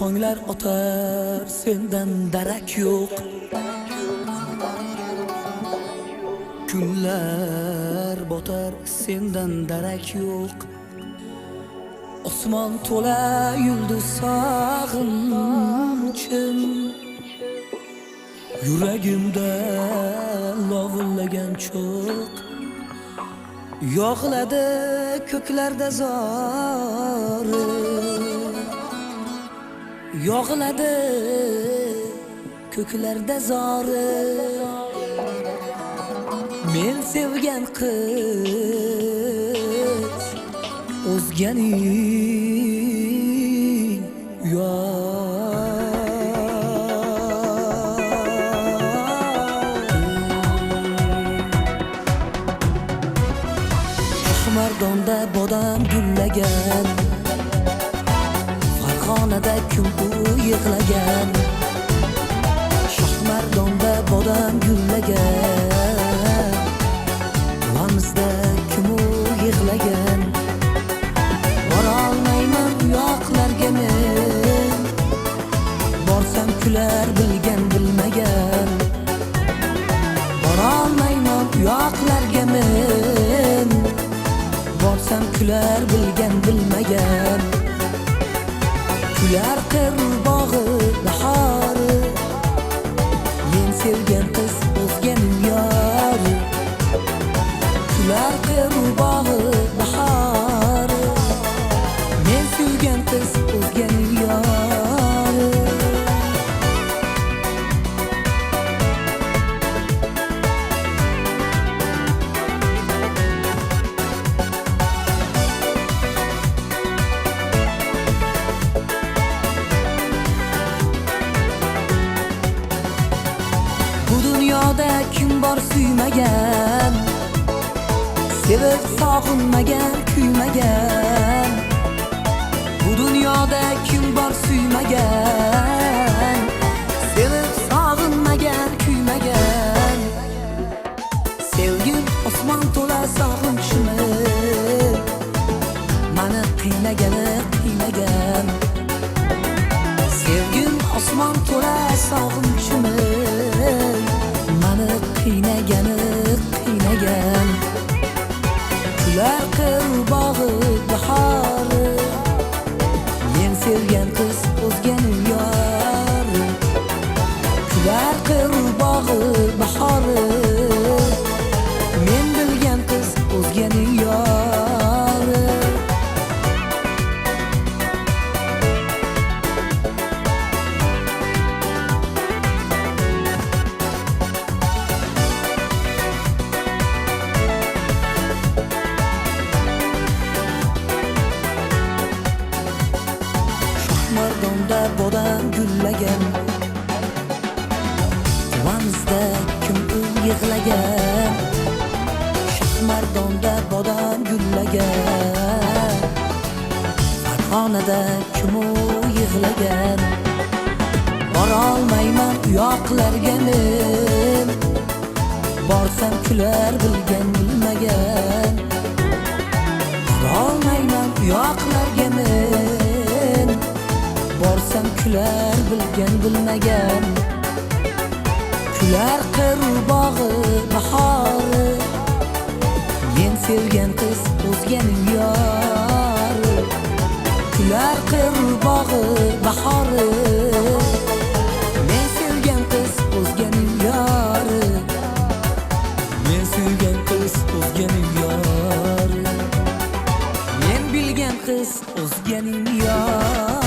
tonglar otar sendan darak yo'q kunlar botar sendan darak yo'q osmon to'la yulduz sog'inchim yuragimda lovullagan cho'q yog'iladi ko'klarda zori yog'iladi ko'klarda zori men sevgan qiz o'zganing Shohmardonda bodam gullagan Farg'onada kun u yig'lagan Shohmardonda bodam gullagan Quvamizda kim u yig'lagan Borolmayman u yoqlarga men Borsam kular bilgan bilmagan Borolmayman u yoqlarga men Borsam kular bilgan bilmagan Kular qirbog'i bahori Men sevgan qiz bor suymagan Sevib sog'inmagan, kuymagan Bu dunyoda kim bor suymagan Sevib sog'inmagan, kuymagan Sevgim osmon to'la sog'inchimi Mani qiynagani qiynagan Sevgim osmon to'la sog'inchimi Kular qirbog'i bahori Men sevgan qiz o'zganing yori Kular qirbog'i bahori Men Shohmardonda bodam gullagan Quvamizda kim u yig'lagan Shohmardonda bodam gullagan Farg'onada kim u yig'lagan Borolmayman u yoqlarga men Borsam kular bilgan kular bilgan bilmagan Kular qirbog'i bahori Men sevgan qiz o'zganing yori Kular qirbog'i bahori Men sevgan qiz o'zganing yori Men sevgan qiz o'zganing yori Men bilgan qiz o'zganing yori